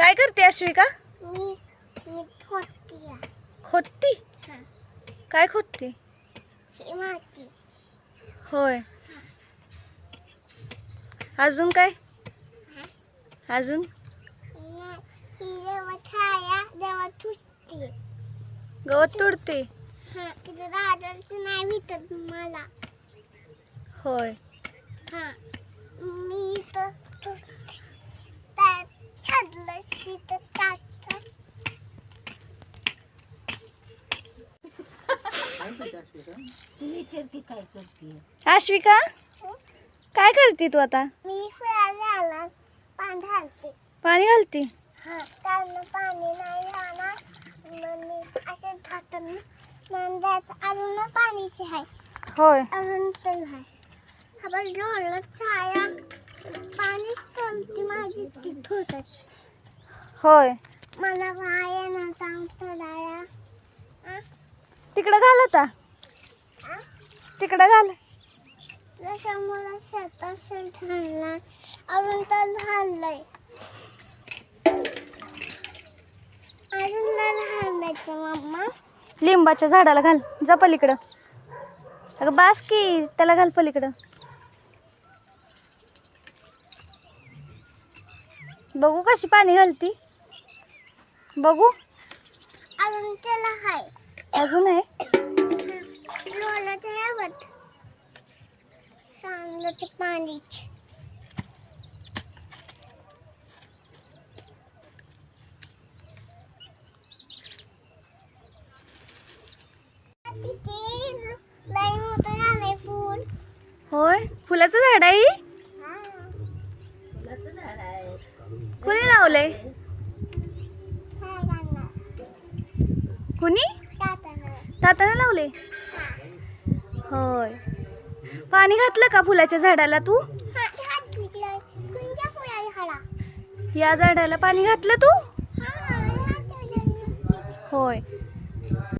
काय करते अश्विका? मी मी खोदती. हां. काय खोदते? ही माती. होय. अजून काय? अजून? ही जेव्हा गवत तोडते? हां तिथं राजाचं नाही भेटत मला. होय. हां. अश्विका काय करते तू आता? मी फुलाला आला पाणी घालते. पाणी घालते? हां कारण पाणी नाही राहणार. मी असे घातून अजून पाणीची आहे. होय. अजून तेल आहे खबर डोळं छाया पाणीच तोलती माझी ती थोडंच. होय. मला ना तिकडं घाल आता. तिकडं घाल. जसं मला शेतात शेत घालणार अजून तर घाललंय अजून नाही घालायचं मम्मा लिंबाच्या झाडाला घाल. जा पलीकडं. अगं बास की त्याला घाल पलीकडं. बघू कशी पाणी घालती. बघू. अजून त्याला हाय. अजून आहे? डोळं ठेवत सांगायचं पाणीच होय? फुलाचं झाड आहे ही? कुणी लावलंय? कुणी? ताताने लावले. होय. पाणी घातलं का फुलाच्या झाडाला तू? या झाडाला पाणी घातलं तू? होय.